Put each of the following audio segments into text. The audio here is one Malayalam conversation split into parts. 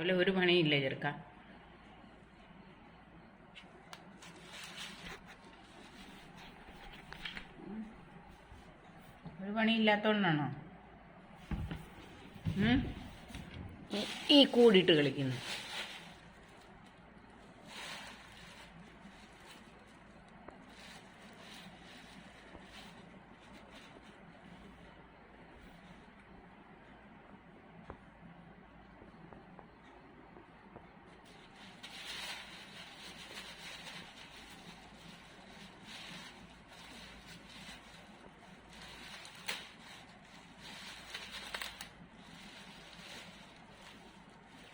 രാവിലെ ഒരു പണിയില്ല ചെറുക്ക. ഒരു പണിയില്ലാത്തോണ്ടാണോ? ഈ കൂടിയിട്ട് കളിക്കുന്നു.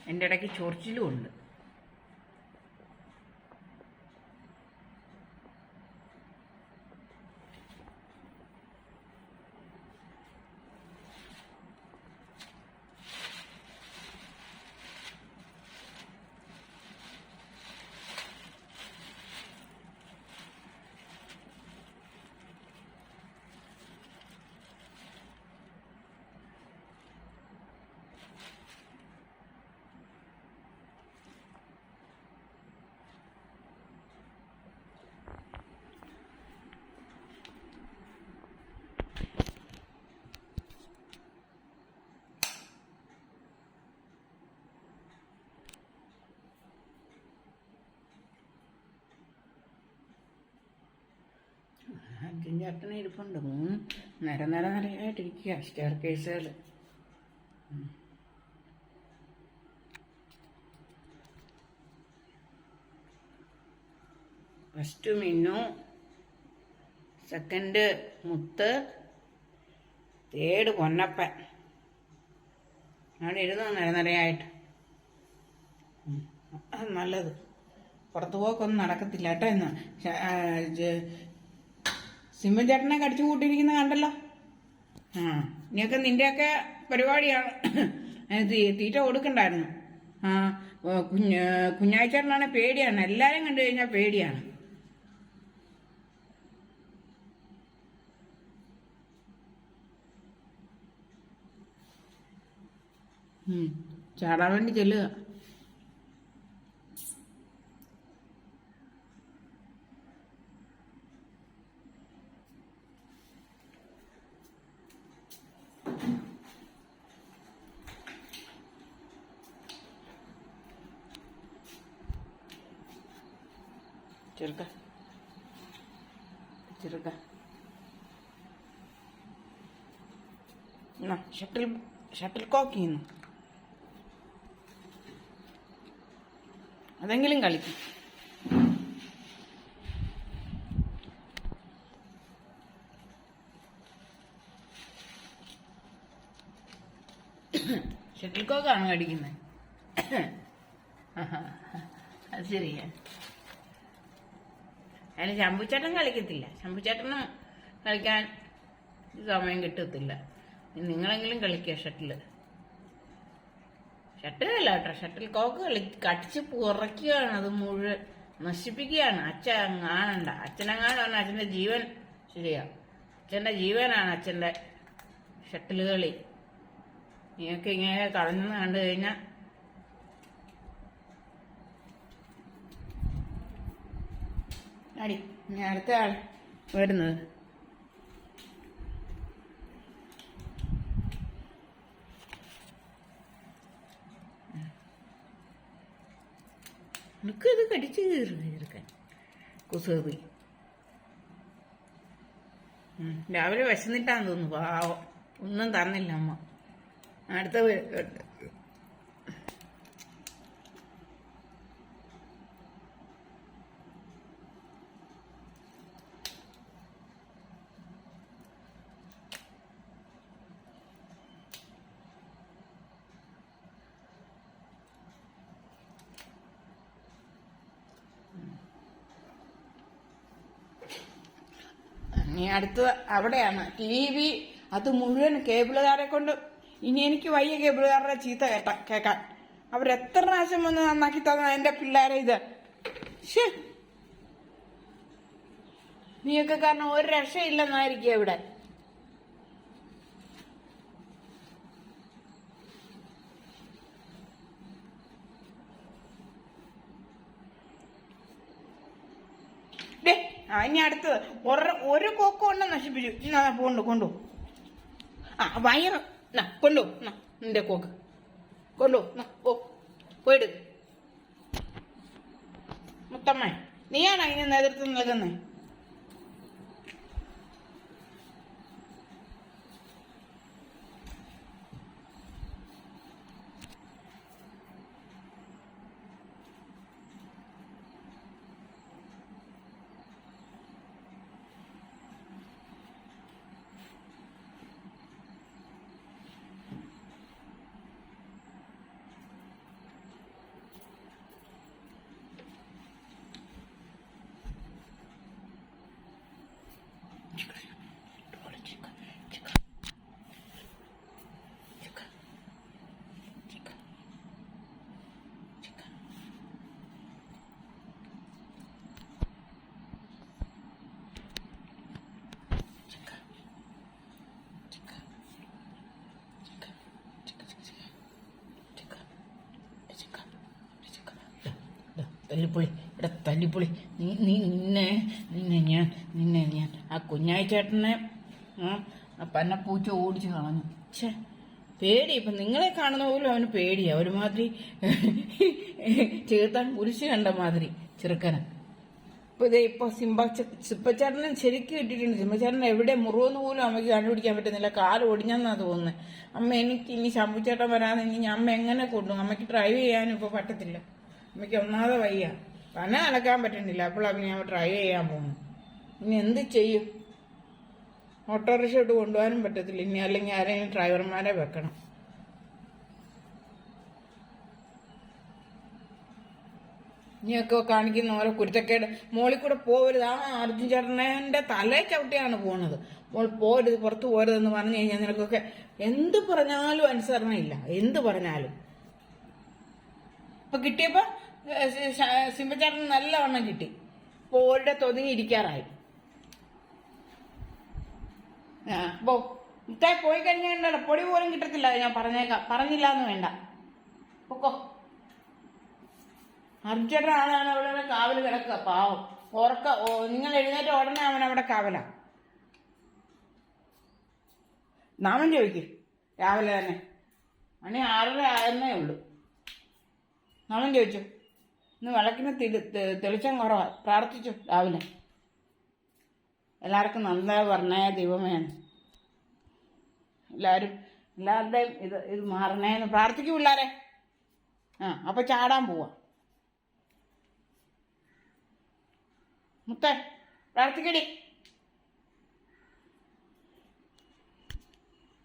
എന്റെ ഇടയ്ക്ക് ചൊറിച്ചിലും ഉണ്ട്. അച്ഛൻ ചേട്ടന് ഇരിപ്പുണ്ട്. നേരെ നിര നിര നിരയായിട്ടിരിക്കുക സ്റ്റെയർ കേസുകൾ first Minnu. Second Muthu. Third Ponnappan. അവിടെ ഇരുന്നു? നിര നിരയായിട്ട് ഉം. അത് നല്ലത്. പുറത്തു പോക്കൊന്നും നടക്കത്തില്ല കേട്ടോ ഇന്ന്. സിമ്മൻ ചേട്ടനെ കടിച്ചു കൂട്ടിയിരിക്കുന്ന കണ്ടല്ലോ. ആ ഇനിയൊക്കെ നിന്റെയൊക്കെ പരിപാടിയാണ്. തീറ്റ കൊടുക്കണ്ടായിരുന്നു. ആ കുഞ്ഞ് കുഞ്ഞാഴ്ചേട്ടനാണെ പേടിയാണ്. എല്ലാരും കണ്ടു കഴിഞ്ഞാൽ പേടിയാണ്. ചാടാൻ വേണ്ടി ചെല്ലുക. ചെറുക്ക. ചെറുക്ക. ഷട്ടിൽ ഷട്ടിൽ കോക്ക് ചെയ്യുന്നു. അതെങ്കിലും കളിക്കും. ഷട്ടിൽ കോക്കാണോ കടിക്കുന്നത് അത് ശരിയാ. അതിന് ശംഭുച്ചേട്ടൻ കളിക്കത്തില്ല. ശംഭുച്ചേട്ടനും കളിക്കാൻ സമയം കിട്ടത്തില്ല. നിങ്ങളെങ്കിലും കളിക്കുക ഷട്ടിൽ. ഷട്ടിലല്ല കേട്ടോ. ഷട്ടിൽ കോക്ക് കളി കടിച്ച് പുറയ്ക്കുകയാണ് അത് മുഴുവൻ നശിപ്പിക്കുകയാണ്. അച്ഛൻ കാണണ്ട. അച്ഛനെങ്ങാനാണ് അച്ഛന്റെ ജീവൻ ശരിയാ. അച്ഛന്റെ ജീവനാണ് അച്ഛന്റെ ഷട്ടിൽ കളി. നീയൊക്കെ ഇങ്ങനെ കളഞ്ഞെന്ന് കണ്ടു കഴിഞ്ഞാൽ അടി അടുത്ത ആൾ വരുന്നത്. ഇത് കടിച്ചു തീർക്കാൻ കുസൃതി. ഉം, രാവിലെ വിശന്നിട്ടാന്ന് തോന്നുന്നു. പാവം. ഒന്നും തന്നില്ല അമ്മ. അടുത്ത വ- ഇനി അടുത്ത അവിടെയാണ്. ടി വി അത് മുഴുവൻ കേബിളുകാരെ കൊണ്ട്. ഇനി എനിക്ക് വയ്യ കേബിളുകാരുടെ ചീത്ത കേട്ട കേൾക്കാൻ. അവരെത്ര പ്രാവശ്യം വന്ന് നന്നാക്കി തന്ന എന്റെ പിള്ളേരെ ഇത്. നീയൊക്കെ കാരണം ഒരു രക്ഷയില്ലെന്നായിരിക്കും ഇവിടെ ആ ഇനി അടുത്തത് ഒരു ഒരു കൊക്ക കൊണ്ട് നശിപ്പിച്ചു. കൊണ്ടു കൊണ്ടു. ആ വയറ്. നാ കൊണ്ടു. നാ നിന്റെ കോക്ക്. കൊണ്ടു നാ പോയിട്. മുത്തമ്മ നീയാണ് അതിന് നേതൃത്വം നൽകുന്നത് തല്ലിപ്പൊളി എടാ തല്ലിപ്പൊളി നീ നീ നിന്നെ നിന്നെ ഞാൻ നിന്നെ ഞാൻ. ആ കുഞ്ഞായി ചേട്ടനെ ആ, ആ പന്നപ്പൂച്ച ഓടിച്ച് കളഞ്ഞു. ഛേ പേടി. ഇപ്പം നിങ്ങളെ കാണുന്ന പോലും അവന് പേടിയാ. ഒരുമാതിരി ചേർത്താൻ കുരിശ് കണ്ട മാതിരി ചെറുക്കന്. ഇപ്പൊ ഇതേ ഇപ്പൊ സിംബ സിപ്പച്ചേട്ടനെ ശരിക്കും ഇട്ടിട്ടുണ്ട് സിംബച്ചേട്ടൻ എവിടെ മുറിവെന്ന് പോലും അമ്മയ്ക്ക് കണ്ടുപിടിക്കാൻ പറ്റുന്നില്ല. കാൽ ഒടിഞ്ഞെന്നാ തോന്നുന്നത് അമ്മ എനിക്ക് ഇനി ശമ്പുച്ചേട്ടൻ വരാതെ ഇനി അമ്മ എങ്ങനെ കൊണ്ടു അമ്മയ്ക്ക് ഡ്രൈവ് ചെയ്യാനും ഇപ്പൊ പറ്റത്തില്ല. അമ്മയ്ക്ക് ഒന്നാതെ വയ്യ. തന്നെ നടക്കാൻ പറ്റുന്നില്ല അപ്പോഴാണ് ഞാൻ ട്രൈ ചെയ്യാൻ പോകുന്നു ഇനി എന്ത് ചെയ്യും? ഓട്ടോറിക്ഷ ഇട്ട് കൊണ്ടുപോകാനും പറ്റത്തില്ല. ഇനി അല്ലെങ്കിൽ ആരെങ്കിലും ഡ്രൈവർമാരെ വെക്കണം. ഇനിയൊക്കെ കാണിക്കുന്ന ഓരോ കുരുത്തക്കേട്. മോളിൽ കൂടെ പോകരുത് ആ അർജുൻ ചേട്ടനെ തലേ ചവിട്ടിയാണ് പോണത്. മോൾ പോരുത് പുറത്ത് പോരുതെന്ന് പറഞ്ഞു കഴിഞ്ഞാൽ നിനക്കൊക്കെ എന്ത് പറഞ്ഞാലും അനുസരണയില്ല. എന്ത് പറഞ്ഞാലും. അപ്പൊ കിട്ടിയപ്പോ സിംബച്ചേട്ടൻ നല്ലവണ്ണം കിട്ടി. ഇപ്പൊ ഒരിടത്ത് തൊതുങ്ങി ഇരിക്കാറായി. ആ പോയി കഴിഞ്ഞാൽ പൊടി പോലും കിട്ടത്തില്ല. ഞാൻ പറഞ്ഞേക്കാം. പറഞ്ഞില്ല എന്ന് വേണ്ട. പൊക്കോ. അർജുന ആളാണ് അവിടെ കാവൽ കിടക്കുക. പാവം. ഉറക്ക നിങ്ങൾ എഴുന്നേറ്റ ഉടനെ അവൻ അവിടെ കാവല. നാമൻ ചോദിക്കും. രാവിലെ തന്നെ. മണി ആറര ആയെന്നേ ഉള്ളൂ. നാമൻ ചോദിച്ചു? ഇന്ന് വിളക്കിന് തെളിച്ചം കുറവാ. പ്രാർത്ഥിച്ചു രാവിലെ. എല്ലാവർക്കും നന്നായി പറഞ്ഞേ ദൈവമേന്ന് എല്ലാവരും എല്ലാവരുടെയും ഇത് ഇത് മാറണേന്ന് പ്രാർത്ഥിക്കും പിള്ളേരെ. ആ അപ്പൊ ചാടാൻ പോവാ. മുത്തേ പ്രാർത്ഥിക്കടി.